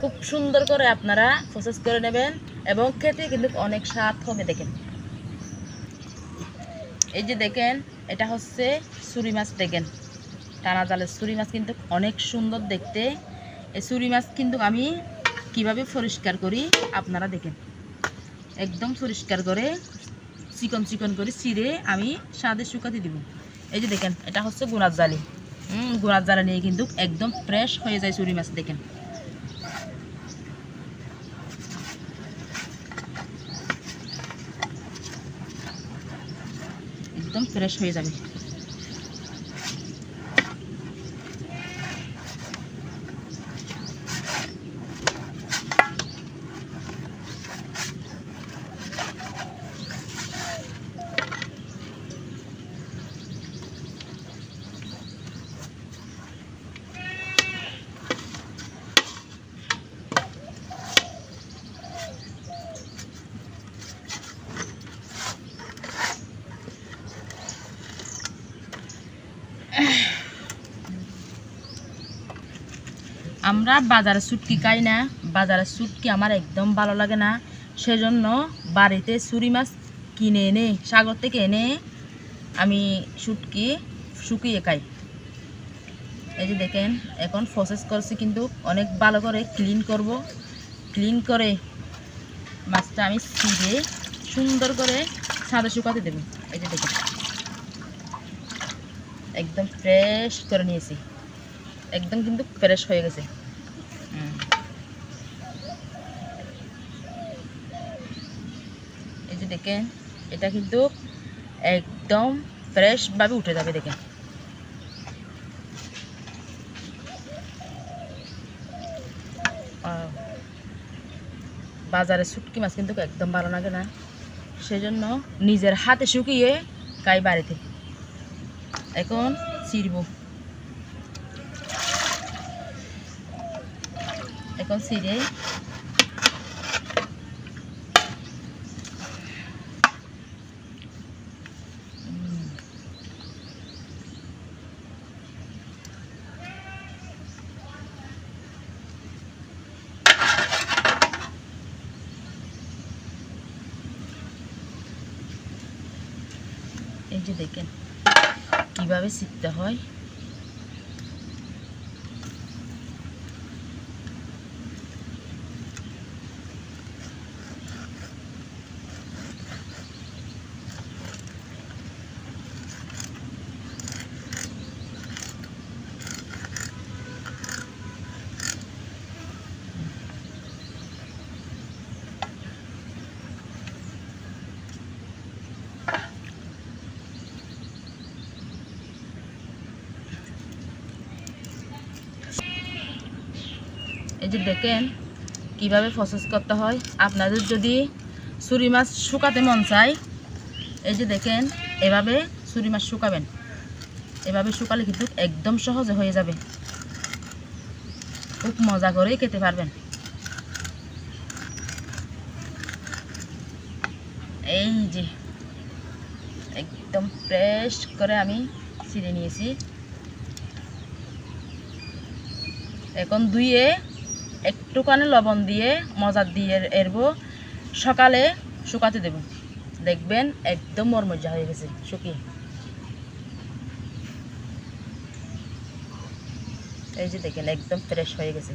খুব সুন্দর করে আপনারা প্রসেস করে নেবেন এবং খেতে কিন্তু অনেক স্বাদ হবে, দেখেন। এই যে দেখেন, এটা হচ্ছে সুরি মাছ, দেখেন। টানা জালের সুরি মাছ কিন্তু অনেক সুন্দর দেখতে। এই সুরি মাছ কিন্তু আমি কীভাবে পরিষ্কার করি, আপনারা দেখেন। একদম পরিষ্কার করে, চিকন চিকন করে চিড়ে আমি স্বাদে শুকাতে দিব। এই যে দেখেন, এটা হচ্ছে গুড়ার জালি। হুম, গুড়ার জালি নিয়ে কিন্তু একদম ফ্রেশ হয়ে যায় চুরি মাছ, দেখেন। একদম ফ্রেশ হয়ে যাবে। আমরা বাজারে সুটকি খাই না, বাজারের সুটকি আমার একদম ভালো লাগে না। সেজন্য বাড়িতে চুরি মাছ কিনে এনে, সাগর থেকে এনে আমি শুটকি শুকিয়ে খাই। এই যে দেখেন, এখন প্রসেস করছি কিন্তু অনেক ভালো করে ক্লিন করব। ক্লিন করে মাছটা আমি ছিঁড়ে সুন্দর করে ছাদে শুকাতে দেবো। এই যে দেখেন, একদম ফ্রেশ করে নিয়েছি। একদম কিন্তু ফ্রেশ হয়ে গেছে। এই যে দেখেন, এটা কিন্তু একদম ফ্রেশভাবে উঠে যাবে দেখেন। বাজারে শুটকি মাছ কিন্তু একদম ভালো লাগে না। সেজন্য নিজের হাতে শুকিয়ে খাই বাড়িতে। এখন ছিড়বো। এখন ছিঁড়ে এই যে দেখেন কীভাবে শিখতে হয়। এই যে দেখেন, কীভাবে প্রসেস করতে হয়। আপনাদের যদি ছুরি মাছ শুকাতে মন চায়, এই যে দেখেন, এভাবে ছুরি মাছ শুকাবেন। এভাবে শুকালে কিন্তু একদম সহজে হয়ে যাবে। খুব মজা করেই খেতে পারবেন। এই যে, একদম ফ্রেশ করে আমি ছিঁড়ে নিয়েছি। এখন ধুয়ে একটুখানি লবণ দিয়ে মজা দিয়ে এরবো। সকালে শুকাতে দেব। দেখবেন একদম মরমজা হয়ে গেছে শুকিয়ে। এই যে দেখেন, একদম ফ্রেশ হয়ে গেছে।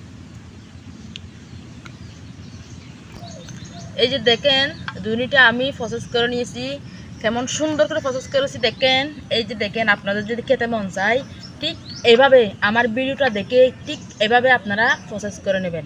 এই যে দেখেন, দুনিটা আমি প্রসেস করে নিয়েছি। কেমন সুন্দর করে প্রসেস করেছি, দেখেন। এই যে দেখেন, আপনাদের যদি খেতে মন চায় ঠিক এভাবে আমার ভিডিওটা দেখে ঠিক এভাবে আপনারা প্রসেস করে নেবেন।